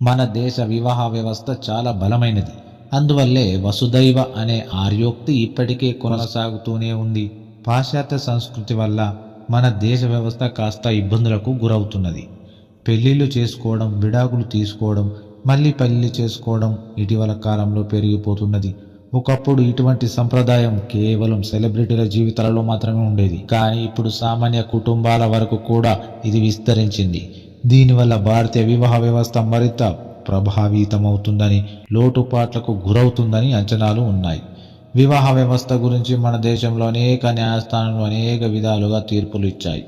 మన దేశ వివాహ వ్యవస్థ చాలా బలమైనది. అందువల్లే వసుదైవ అనే ఆర్యోక్తి ఇప్పటికే కొనసాగుతూనే ఉంది. పాశ్చాత్య సంస్కృతి వల్ల మన దేశ వ్యవస్థ కాస్త ఇబ్బందులకు గురవుతున్నది. పెళ్ళిళ్ళు చేసుకోవడం విడాకులు తీసుకోవడం మళ్ళీ పెళ్ళి చేసుకోవడం ఇటీవల కాలంలో పెరిగిపోతున్నది. ఒకప్పుడు ఇటువంటి సంప్రదాయం కేవలం సెలబ్రిటీల జీవితాలలో మాత్రమే ఉండేది. కానీ ఇప్పుడు సామాన్య కుటుంబాల వరకు కూడా ఇది విస్తరించింది. దీనివల్ల భారతీయ వివాహ వ్యవస్థ మరింత ప్రభావితమవుతుందని లోటుపాట్లకు గురవుతుందని అంచనాలు ఉన్నాయి. వివాహ వ్యవస్థ గురించి మన దేశంలో అనేక న్యాయస్థానాలు అనేక విధాలుగా తీర్పులు ఇచ్చాయి.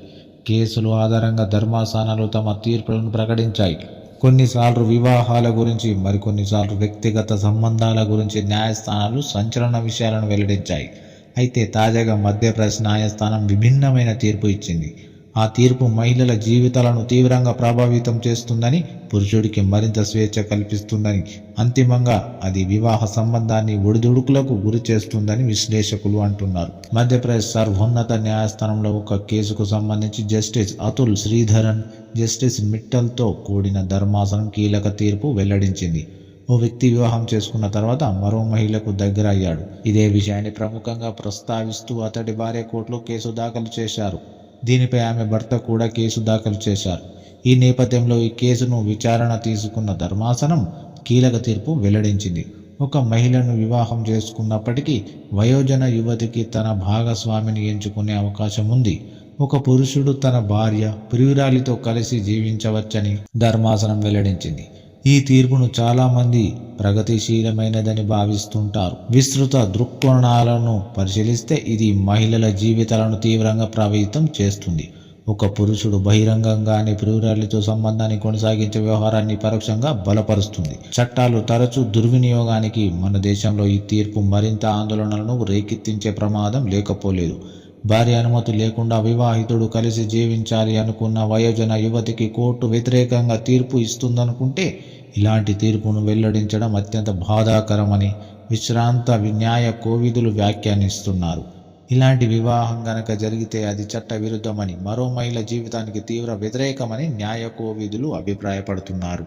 కేసులు ఆధారంగా ధర్మాసనాలు తమ తీర్పులను ప్రకటించాయి. కొన్నిసార్లు వివాహాల గురించి మరికొన్నిసార్లు వ్యక్తిగత సంబంధాల గురించి న్యాయస్థానాలు సంచలన విషయాలను వెల్లడించాయి. అయితే తాజాగా మధ్యప్రదేశ్ న్యాయస్థానం విభిన్నమైన తీర్పు ఇచ్చింది. ఆ తీర్పు మహిళల జీవితాలను తీవ్రంగా ప్రభావితం చేస్తుందని పురుషుడికి మరింత స్వేచ్ఛ కల్పిస్తుందని అంతిమంగా అది వివాహ సంబంధాన్ని ఒడిదుడుకులకు గురి చేస్తుందని విశ్లేషకులు అంటున్నారు. మధ్యప్రదేశ్ సర్వోన్నత న్యాయస్థానంలో ఒక కేసుకు సంబంధించి జస్టిస్ అతుల్ శ్రీధరన్ జస్టిస్ మిట్టల్తో కూడిన ధర్మాసనం కీలక తీర్పు వెల్లడించింది. ఓ వ్యక్తి వివాహం చేసుకున్న తర్వాత మరో మహిళకు దగ్గర అయ్యాడు ఇదే విషయాన్ని ప్రముఖంగా ప్రస్తావిస్తూ అతడి భార్య కోర్టులో కేసు దాఖలు చేశారు. దీనిపై ఆమె భర్త కూడా కేసు దాఖలు చేశారు. ఈ నేపథ్యంలో ఈ కేసును విచారణ తీసుకున్న ధర్మాసనం కీలక తీర్పు వెల్లడించింది. ఒక మహిళను వివాహం చేసుకున్నప్పటికీ వయోజన యువతికి తన భాగస్వామిని ఎంచుకునే అవకాశం ఉంది. ఒక పురుషుడు తన భార్య ప్రియురాలితో కలిసి జీవించవచ్చని ధర్మాసనం వెల్లడించింది. ఈ తీర్పును చాలామంది ప్రగతిశీలమైనదని భావిస్తుంటారు. విస్తృత దృక్కోణాలను పరిశీలిస్తే ఇది మహిళల జీవితాలను తీవ్రంగా ప్రభావితం చేస్తుంది. ఒక పురుషుడు బహిరంగంగానే ప్రియురాలితో సంబంధాన్ని కొనసాగించే వ్యవహారాన్ని పరోక్షంగా బలపరుస్తుంది. చట్టాలు తరచూ దుర్వినియోగానికి మన దేశంలో ఈ తీర్పు మరింత ఆందోళనలను రేకెత్తించే ప్రమాదం లేకపోలేదు. భార్య అనుమతి లేకుండా వివాహితుడు కలిసి జీవించాలి అనుకున్న వయోజన యువతికి కోర్టు వ్యతిరేకంగా తీర్పు ఇస్తుందనుకుంటే ఇలాంటి తీర్పును వెల్లడించడం అత్యంత బాధాకరమని విశ్రాంత న్యాయ కోవిదులు వ్యాఖ్యానిస్తున్నారు. ఇలాంటి వివాహం గనక జరిగితే అది చట్టవిరుద్ధమని మరో మహిళ జీవితానికి తీవ్ర వ్యతిరేకమని న్యాయ కోవిదులు అభిప్రాయపడుతున్నారు.